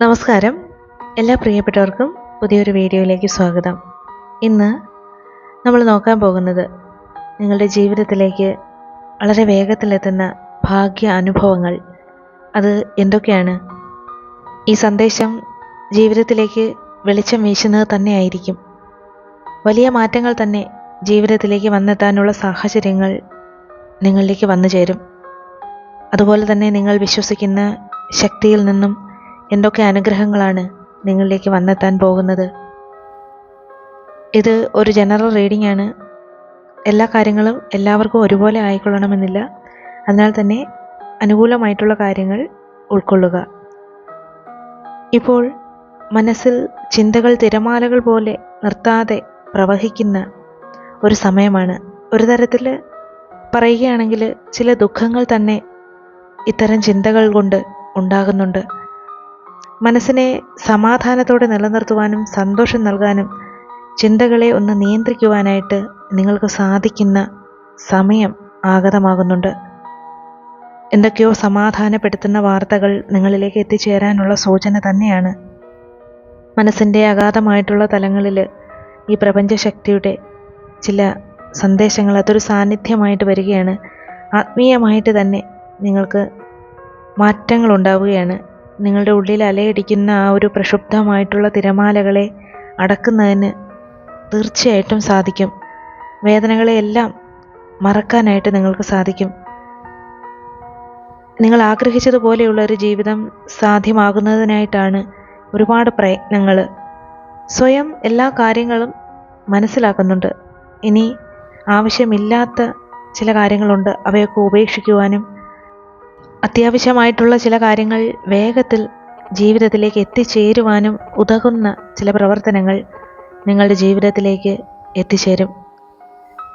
നമസ്കാരം. എല്ലാ പ്രിയപ്പെട്ടവർക്കും പുതിയൊരു വീഡിയോയിലേക്ക് സ്വാഗതം. ഇന്ന് നമ്മൾ നോക്കാൻ പോകുന്നത് നിങ്ങളുടെ ജീവിതത്തിലേക്ക് വളരെ വേഗത്തിലെത്തുന്ന ഭാഗ്യ അനുഭവങ്ങൾ. അത് എന്തൊക്കെയാണ്? ഈ സന്ദേശം ജീവിതത്തിലേക്ക് വെളിച്ചം വീശുന്നത് തന്നെയായിരിക്കും വലിയ മാറ്റങ്ങൾ തന്നെ ജീവിതത്തിലേക്ക് വന്നെത്താനുള്ള സാഹചര്യങ്ങൾ നിങ്ങളിലേക്ക് വന്നു ചേരും. അതുപോലെ തന്നെ നിങ്ങൾ വിശ്വസിക്കുന്ന ശക്തിയിൽ നിന്നും എന്തൊക്കെ അനുഗ്രഹങ്ങളാണ് നിങ്ങളിലേക്ക് വന്നെത്താൻ പോകുന്നത്? ഇത് ഒരു ജനറൽ റീഡിംഗ് ആണ്. എല്ലാ കാര്യങ്ങളും എല്ലാവർക്കും ഒരുപോലെ ആയിക്കൊള്ളണമെന്നില്ല. അതിനാൽ തന്നെ അനുകൂലമായിട്ടുള്ള കാര്യങ്ങൾ ഉൾക്കൊള്ളുക. ഇപ്പോൾ മനസ്സിൽ ചിന്തകൾ തിരമാലകൾ പോലെ നിർത്താതെ പ്രവഹിക്കുന്ന ഒരു സമയമാണ്. ഒരു തരത്തിൽ പറയുകയാണെങ്കിൽ ചില ദുഃഖങ്ങൾ തന്നെ ഇത്തരം ചിന്തകൾ കൊണ്ട് ഉണ്ടാകുന്നുണ്ട്. മനസ്സിനെ സമാധാനത്തോടെ നിലനിർത്തുവാനും സന്തോഷം നൽകാനും ചിന്തകളെ ഒന്ന് നിയന്ത്രിക്കുവാനായിട്ട് നിങ്ങൾക്ക് സാധിക്കുന്ന സമയം ആഗതമാകുന്നുണ്ട്. എന്തൊക്കെയോ സമാധാനപ്പെടുത്തുന്ന വാർത്തകൾ നിങ്ങളിലേക്ക് എത്തിച്ചേരാനുള്ള സൂചന തന്നെയാണ്. മനസ്സിന്റെ അഗാധമായിട്ടുള്ള തലങ്ങളിൽ ഈ പ്രപഞ്ചശക്തിയുടെ ചില സന്ദേശങ്ങൾ അതൊരു സാന്നിധ്യമായിട്ട് വരികയാണ്. ആത്മീയമായിട്ട് തന്നെ നിങ്ങൾക്ക് മാറ്റങ്ങൾ ഉണ്ടാവുകയാണ് നിങ്ങളുടെ ഉള്ളിൽ അലയടിക്കുന്ന ആ ഒരു പ്രക്ഷുബ്ധമായിട്ടുള്ള തിരമാലകളെ അടക്കുന്നതിന് തീർച്ചയായിട്ടും സാധിക്കും. വേദനകളെയെല്ലാം മറക്കാനായിട്ട് നിങ്ങൾക്ക് സാധിക്കും. നിങ്ങൾ ആഗ്രഹിച്ചതുപോലെയുള്ള ഒരു ജീവിതം സാധ്യമാകുന്നതിനായിട്ടാണ് ഒരുപാട് പ്രയത്നങ്ങൾ. സ്വയം എല്ലാ കാര്യങ്ങളും മനസ്സിലാക്കുന്നുണ്ട്. ഇനി ആവശ്യമില്ലാത്ത ചില കാര്യങ്ങളുണ്ട്. അവയൊക്കെ ഉപേക്ഷിക്കുവാനും അത്യാവശ്യമായിട്ടുള്ള ചില കാര്യങ്ങൾ വേഗത്തിൽ ജീവിതത്തിലേക്ക് എത്തിച്ചേരുവാനും ഉതകുന്ന ചില പ്രവർത്തനങ്ങൾ നിങ്ങളുടെ ജീവിതത്തിലേക്ക് എത്തിച്ചേരും.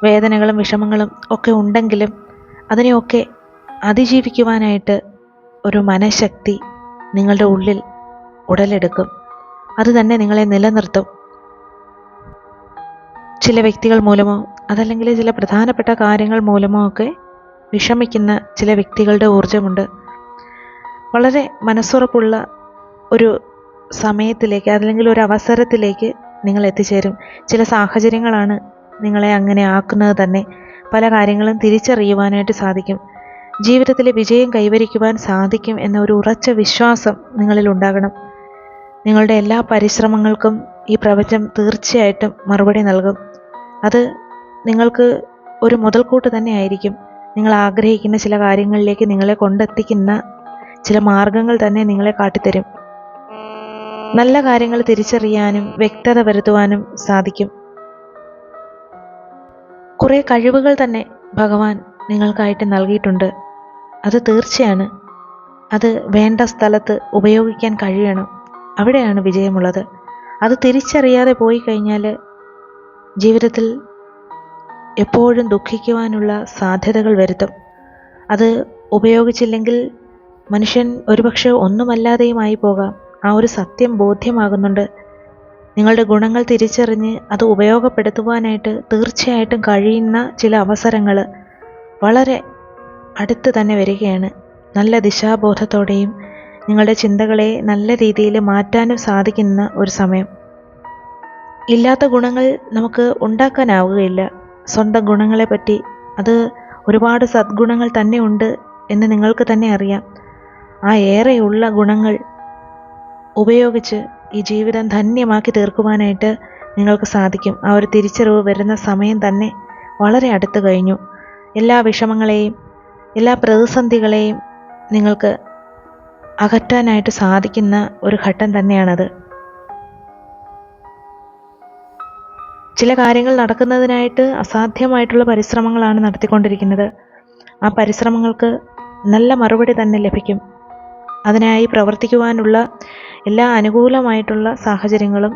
വേദനകളും വിഷമങ്ങളും ഒക്കെ ഉണ്ടെങ്കിലും അതിനെയൊക്കെ അതിജീവിക്കുവാനായിട്ട് ഒരു മനഃശക്തി നിങ്ങളുടെ ഉള്ളിൽ ഉടലെടുക്കും. അതുതന്നെ നിങ്ങളെ നിലനിർത്തും. ചില വ്യക്തികൾ മൂലമോ അതല്ലെങ്കിൽ ചില പ്രധാനപ്പെട്ട കാര്യങ്ങൾ മൂലമോ ഒക്കെ വിഷമിക്കുന്ന ചില വ്യക്തികളുടെ ഊർജമുണ്ട് വളരെ മനസ്സുറപ്പുള്ള ഒരു സമയത്തിലേക്ക് അല്ലെങ്കിൽ ഒരു അവസരത്തിലേക്ക് നിങ്ങൾ എത്തിച്ചേരും. ചില സാഹചര്യങ്ങളാണ് നിങ്ങളെ അങ്ങനെ ആക്കുന്നത് തന്നെ. പല കാര്യങ്ങളും തിരിച്ചറിയുവാനായിട്ട് സാധിക്കും. ജീവിതത്തിലെ വിജയം കൈവരിക്കുവാൻ സാധിക്കും എന്ന ഒരു ഉറച്ച വിശ്വാസം നിങ്ങളിൽ ഉണ്ടാകണം. നിങ്ങളുടെ എല്ലാ പരിശ്രമങ്ങൾക്കും ഈ പ്രപഞ്ചം തീർച്ചയായിട്ടും മറുപടി നൽകും. അത് നിങ്ങൾക്ക് ഒരു മുതൽക്കൂട്ട് തന്നെ ആയിരിക്കും. നിങ്ങൾ ആഗ്രഹിക്കുന്ന ചില കാര്യങ്ങളിലേക്ക് നിങ്ങളെ കൊണ്ടെത്തിക്കുന്ന ചില മാർഗങ്ങൾ തന്നെ നിങ്ങളെ കാട്ടിത്തരും. നല്ല കാര്യങ്ങൾ തിരിച്ചറിയാനും വ്യക്തത വരുത്തുവാനും സാധിക്കും. കുറേ കഴിവുകൾ തന്നെ ഭഗവാൻ നിങ്ങൾക്കായിട്ട് നൽകിയിട്ടുണ്ട്. അത് തീർച്ചയാണ്. അത് വേണ്ട സ്ഥലത്ത് ഉപയോഗിക്കാൻ കഴിയണം. അവിടെയാണ് വിജയമുള്ളത്. അത് തിരിച്ചറിയാതെ പോയി കഴിഞ്ഞാൽ ജീവിതത്തിൽ എപ്പോഴും ദുഃഖിക്കുവാനുള്ള സാധ്യതകൾ വരുത്തും. അത് ഉപയോഗിച്ചില്ലെങ്കിൽ മനുഷ്യൻ ഒരുപക്ഷെ ഒന്നുമല്ലാതെയുമായി പോകാം ആ ഒരു സത്യം ബോധ്യമാകുന്നുണ്ട്. നിങ്ങളുടെ ഗുണങ്ങൾ തിരിച്ചറിഞ്ഞ് അത് ഉപയോഗപ്പെടുത്തുവാനായിട്ട് തീർച്ചയായിട്ടും കഴിയുന്ന ചില അവസരങ്ങൾ വളരെ അടുത്ത് തന്നെ വരികയാണ്. നല്ല ദിശാബോധത്തോടെയും നിങ്ങളുടെ ചിന്തകളെ നല്ല രീതിയിൽ മാറ്റാനും സാധിക്കുന്ന ഒരു സമയം. ഇല്ലാത്ത ഗുണങ്ങൾ നമുക്ക് ഉണ്ടാക്കാനാവുകയില്ല. സ്വന്തം ഗുണങ്ങളെപ്പറ്റി അത് ഒരുപാട് സദ്ഗുണങ്ങൾ തന്നെ ഉണ്ട് എന്ന് നിങ്ങൾക്ക് തന്നെ അറിയാം. ആ ഏറെയുള്ള ഗുണങ്ങൾ ഉപയോഗിച്ച് ഈ ജീവിതം ധന്യമാക്കി തീർക്കുവാനായിട്ട് നിങ്ങൾക്ക് സാധിക്കും. ആ ഒരു തിരിച്ചറിവ് വരുന്ന സമയം തന്നെ വളരെ അടുത്ത് കഴിഞ്ഞു. എല്ലാ വിഷമങ്ങളെയും എല്ലാ പ്രതിസന്ധികളെയും നിങ്ങൾക്ക് അകറ്റാനായിട്ട് സാധിക്കുന്ന ഒരു ഘട്ടം തന്നെയാണത്. ചില കാര്യങ്ങൾ നടക്കുന്നതിനായിട്ട് അസാധ്യമായിട്ടുള്ള പരിശ്രമങ്ങളാണ് നടത്തിക്കൊണ്ടിരിക്കുന്നത്. ആ പരിശ്രമങ്ങൾക്ക് നല്ല മറുപടി തന്നെ ലഭിക്കും. അതിനായി പ്രവർത്തിക്കുവാനുള്ള എല്ലാ അനുകൂലമായിട്ടുള്ള സാഹചര്യങ്ങളും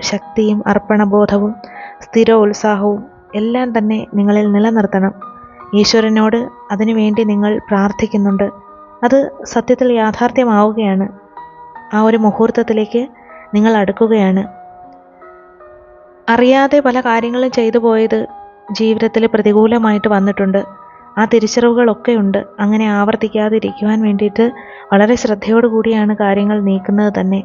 ശക്തിയും അർപ്പണബോധവും സ്ഥിര ഉത്സാഹവും എല്ലാം തന്നെ നിങ്ങളിൽ നിലനിർത്തണം. ഈശ്വരനോട് അതിനുവേണ്ടി നിങ്ങൾ പ്രാർത്ഥിക്കുന്നുണ്ട്. അത് സത്യത്തിൽ യാഥാർത്ഥ്യമാവുകയാണ്. ആ ഒരു മുഹൂർത്തത്തിലേക്ക് നിങ്ങൾ അടുക്കുകയാണ്. അറിയാതെ പല കാര്യങ്ങളും ചെയ്തു പോയത് ജീവിതത്തിൽ പ്രതികൂലമായിട്ട് വന്നിട്ടുണ്ട്. ആ തിരിച്ചറിവുകളൊക്കെ ഉണ്ട്. അങ്ങനെ ആവർത്തിക്കാതിരിക്കുവാൻ വേണ്ടിയിട്ട് വളരെ കൂടിയാണ് കാര്യങ്ങൾ നീക്കുന്നത് തന്നെ.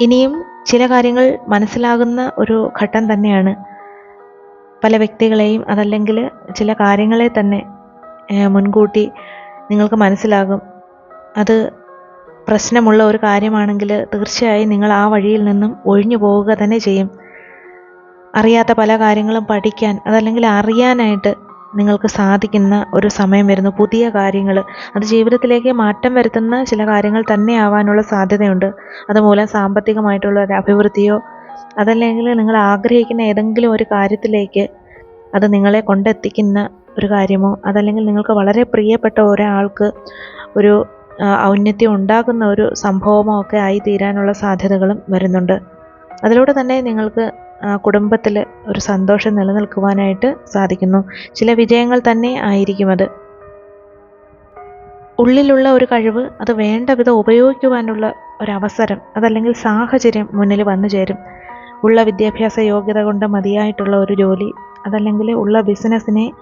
ഇനിയും ചില കാര്യങ്ങൾ മനസ്സിലാകുന്ന ഒരു ഘട്ടം തന്നെയാണ്. പല വ്യക്തികളെയും അതല്ലെങ്കിൽ ചില കാര്യങ്ങളെ തന്നെ മുൻകൂട്ടി നിങ്ങൾക്ക് മനസ്സിലാകും. അത് പ്രശ്നമുള്ള ഒരു കാര്യമാണെങ്കിൽ തീർച്ചയായും നിങ്ങൾ ആ വഴിയിൽ നിന്നും ഒഴിഞ്ഞു പോവുക തന്നെ ചെയ്യും. അറിയാത്ത പല കാര്യങ്ങളും പഠിക്കാൻ അതല്ലെങ്കിൽ അറിയാനായിട്ട് നിങ്ങൾക്ക് സാധിക്കുന്ന ഒരു സമയം വരുന്നു. പുതിയ കാര്യങ്ങൾ അത് ജീവിതത്തിലേക്ക് മാറ്റം വരുത്തുന്ന ചില കാര്യങ്ങൾ തന്നെ ആവാനുള്ള സാധ്യതയുണ്ട്. അതുമൂലം സാമ്പത്തികമായിട്ടുള്ള ഒരു അഭിവൃദ്ധിയോ അതല്ലെങ്കിൽ നിങ്ങൾ ആഗ്രഹിക്കുന്ന ഏതെങ്കിലും ഒരു കാര്യത്തിലേക്ക് അത് നിങ്ങളെ കൊണ്ടെത്തിക്കുന്ന ഒരു കാര്യമോ അതല്ലെങ്കിൽ നിങ്ങൾക്ക് വളരെ പ്രിയപ്പെട്ട ഒരാൾക്ക് ഒരു ഔന്നത്യം ഉണ്ടാകുന്ന ഒരു സംഭവമോ ഒക്കെ ആയി തീരാനുള്ള സാധ്യതകളും വരുന്നുണ്ട്. അതിലൂടെ തന്നെ നിങ്ങൾക്ക് കുടുംബത്തിൽ ഒരു സന്തോഷം നിലനിൽക്കുവാനായിട്ട് സാധിക്കുന്നു. ചില വിജയങ്ങൾ തന്നെ ആയിരിക്കും അത്. ഉള്ളിലുള്ള ഒരു കഴിവ് അത് വേണ്ട വിധം ഉപയോഗിക്കുവാനുള്ള ഒരവസരം അതല്ലെങ്കിൽ സാഹചര്യം മുന്നിൽ വന്നു ചേരും. ഉള്ള വിദ്യാഭ്യാസ യോഗ്യത കൊണ്ട് മതിയായിട്ടുള്ള ഒരു ജോലി അതല്ലെങ്കിൽ ഉള്ള ബിസിനസ്സിനെ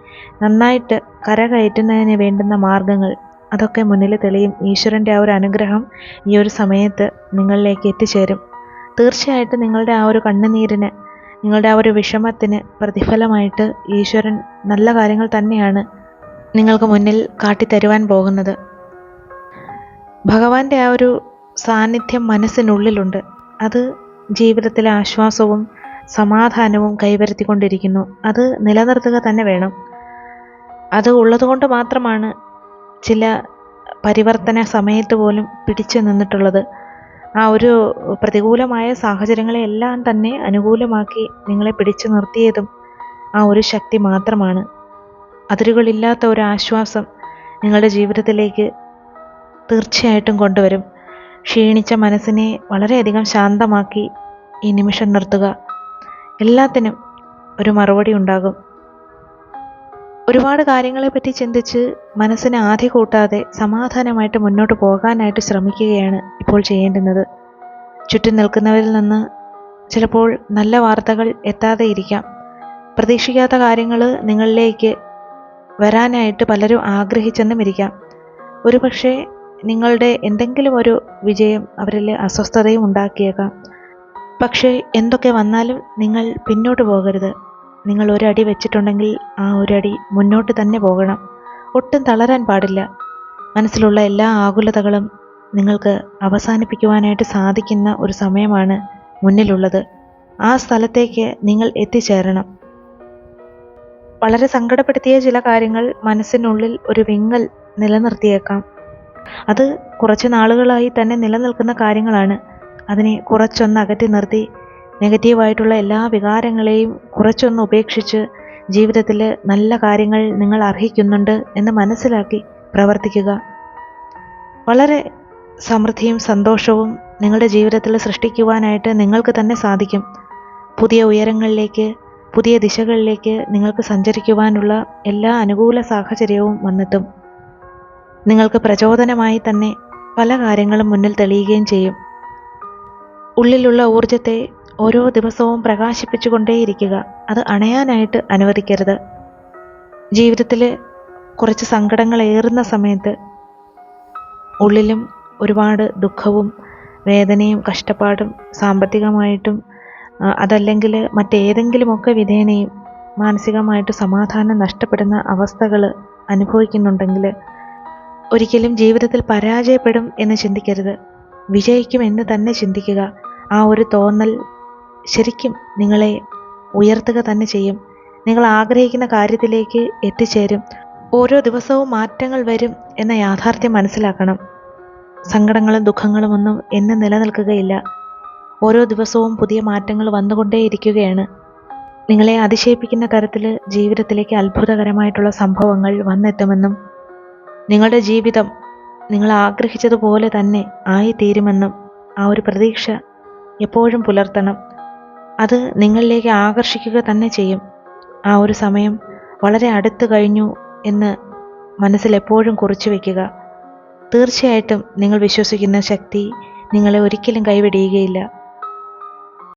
നന്നായിട്ട് കരകയറ്റുന്നതിന് വേണ്ടുന്ന മാർഗങ്ങൾ അതൊക്കെ മുന്നിൽ തെളിയും. ഈശ്വരന്റെ ആ ഒരു അനുഗ്രഹം ഈ ഒരു സമയത്ത് നിങ്ങളിലേക്ക് എത്തിച്ചേരും. തീർച്ചയായിട്ടും നിങ്ങളുടെ ആ ഒരു കണ്ണുനീരിന് നിങ്ങളുടെ ആ ഒരു വിഷമത്തിന് പ്രതിഫലമായിട്ട് ഈശ്വരൻ നല്ല കാര്യങ്ങൾ തന്നെയാണ് നിങ്ങൾക്ക് മുന്നിൽ കാട്ടിത്തരുവാൻ പോകുന്നത്. ഭഗവാന്റെ ആ ഒരു സാന്നിധ്യം മനസ്സിനുള്ളിലുണ്ട്. അത് ജീവിതത്തിലെ ആശ്വാസവും സമാധാനവും കൈവരുത്തിക്കൊണ്ടിരിക്കുന്നു. അത് നിലനിർത്തുക തന്നെ വേണം. അത് ഉള്ളതുകൊണ്ട് മാത്രമാണ് ചില പരിവർത്തന സമയത്ത് പോലും പിടിച്ചു നിന്നിട്ടുള്ളത്. ആ ഒരു പ്രതികൂലമായ സാഹചര്യങ്ങളെല്ലാം തന്നെ അനുകൂലമാക്കി നിങ്ങളെ പിടിച്ചു നിർത്തിയതും ആ ഒരു ശക്തി മാത്രമാണ്. അതിരുകളില്ലാത്ത ഒരു ആശ്വാസം നിങ്ങളുടെ ജീവിതത്തിലേക്ക് തീർച്ചയായിട്ടും കൊണ്ടുവരും. ക്ഷീണിച്ച മനസ്സിനെ വളരെയധികം ശാന്തമാക്കി ഈ നിമിഷം നിർത്തുക. എല്ലാത്തിനും ഒരു മറുപടി ഉണ്ടാകും. ഒരുപാട് കാര്യങ്ങളെപ്പറ്റി ചിന്തിച്ച് മനസ്സിനെ ആധി കൂട്ടാതെ സമാധാനമായിട്ട് മുന്നോട്ട് പോകാനായിട്ട് ശ്രമിക്കുകയാണ് ഇപ്പോൾ ചെയ്യേണ്ടുന്നത്. ചുറ്റും നിൽക്കുന്നവരിൽ നിന്ന് ചിലപ്പോൾ നല്ല വാർത്തകൾ എത്താതെ ഇരിക്കാം. പ്രതീക്ഷിക്കാത്ത കാര്യങ്ങൾ നിങ്ങളിലേക്ക് വരാനായിട്ട് പലരും ആഗ്രഹിച്ചെന്നും ഇരിക്കാം. ഒരുപക്ഷെ നിങ്ങളുടെ എന്തെങ്കിലും ഒരു വിജയം അവരിൽ അസ്വസ്ഥതയും ഉണ്ടാക്കിയേക്കാം. പക്ഷേ എന്തൊക്കെ വന്നാലും നിങ്ങൾ പിന്നോട്ട് പോകരുത്. നിങ്ങൾ ഒരടി വെച്ചിട്ടുണ്ടെങ്കിൽ ആ ഒരടി മുന്നോട്ട് തന്നെ പോകണം. ഒട്ടും തളരാൻ പാടില്ല. മനസ്സിലുള്ള എല്ലാ ആകുലതകളും നിങ്ങൾക്ക് അവസാനിപ്പിക്കുവാനായിട്ട് സാധിക്കുന്ന ഒരു സമയമാണ് മുന്നിലുള്ളത്. ആ സ്ഥലത്തേക്ക് നിങ്ങൾ എത്തിച്ചേരണം. വളരെ സങ്കടപ്പെടുത്തിയ ചില കാര്യങ്ങൾ മനസ്സിനുള്ളിൽ ഒരു വിങ്ങൽ നിലനിർത്തിയേക്കാം. അത് കുറച്ച് നാളുകളായി തന്നെ നിലനിൽക്കുന്ന കാര്യങ്ങളാണ്. അതിനെ കുറച്ചൊന്ന് അകറ്റി നിർത്തി നെഗറ്റീവായിട്ടുള്ള എല്ലാ വികാരങ്ങളെയും കുറച്ചൊന്ന് ഉപേക്ഷിച്ച് ജീവിതത്തിൽ നല്ല കാര്യങ്ങൾ നിങ്ങൾ അർഹിക്കുന്നുണ്ട് എന്ന് മനസ്സിലാക്കി പ്രവർത്തിക്കുക. വളരെ സമൃദ്ധിയും സന്തോഷവും നിങ്ങളുടെ ജീവിതത്തിൽ സൃഷ്ടിക്കുവാനായിട്ട് നിങ്ങൾക്ക് തന്നെ സാധിക്കും. പുതിയ ഉയരങ്ങളിലേക്ക് പുതിയ ദിശകളിലേക്ക് നിങ്ങൾക്ക് സഞ്ചരിക്കുവാനുള്ള എല്ലാ അനുകൂല സാഹചര്യവും വന്നെത്തും. നിങ്ങൾക്ക് പ്രചോദനമായി തന്നെ പല കാര്യങ്ങളും മുന്നിൽ തെളിയുകയും ചെയ്യും. ഉള്ളിലുള്ള ഊർജത്തെ ഓരോ ദിവസവും പ്രകാശിപ്പിച്ചുകൊണ്ടേയിരിക്കുക. അത് അണയാനായിട്ട് അനുവദിക്കരുത്. ജീവിതത്തിൽ കുറച്ച് സങ്കടങ്ങൾ ഏറുന്ന സമയത്ത് ഉള്ളിലും ഒരുപാട് ദുഃഖവും വേദനയും കഷ്ടപ്പാടും സാമ്പത്തികമായിട്ടും അതല്ലെങ്കിൽ മറ്റേതെങ്കിലുമൊക്കെ വിധേനയും മാനസികമായിട്ട് സമാധാനം നഷ്ടപ്പെടുന്ന അവസ്ഥകൾ അനുഭവിക്കുന്നുണ്ടെങ്കിൽ ഒരിക്കലും ജീവിതത്തിൽ പരാജയപ്പെടും എന്ന് ചിന്തിക്കരുത്. വിജയിക്കും എന്ന് തന്നെ ചിന്തിക്കുക. ആ ഒരു തോന്നൽ ശരിക്കും നിങ്ങളെ ഉയർത്തുക തന്നെ ചെയ്യും. നിങ്ങൾ ആഗ്രഹിക്കുന്ന കാര്യത്തിലേക്ക് എത്തിച്ചേരും. ഓരോ ദിവസവും മാറ്റങ്ങൾ വരും എന്ന യാഥാർത്ഥ്യം മനസ്സിലാക്കണം. സങ്കടങ്ങളും ദുഃഖങ്ങളും ഒന്നും എന്നും നിലനിൽക്കുകയില്ല. ഓരോ ദിവസവും പുതിയ മാറ്റങ്ങൾ വന്നുകൊണ്ടേയിരിക്കുകയാണ്. നിങ്ങളെ അതിശയിപ്പിക്കുന്ന തരത്തിൽ ജീവിതത്തിലേക്ക് അത്ഭുതകരമായിട്ടുള്ള സംഭവങ്ങൾ വന്നെത്തുമെന്നും നിങ്ങളുടെ ജീവിതം നിങ്ങൾ ആഗ്രഹിച്ചതുപോലെ തന്നെ ആയിത്തീരുമെന്നും ആ ഒരു പ്രതീക്ഷ എപ്പോഴും പുലർത്തണം. അത് നിങ്ങളിലേക്ക് ആകർഷിക്കുക തന്നെ ചെയ്യും. ആ ഒരു സമയം വളരെ അടുത്ത് കഴിഞ്ഞു എന്ന് മനസ്സിൽ എപ്പോഴും കുറിച്ചു വയ്ക്കുക തീർച്ചയായിട്ടും നിങ്ങൾ വിശ്വസിക്കുന്ന ശക്തി നിങ്ങളെ ഒരിക്കലും കൈവിടിയുകയില്ല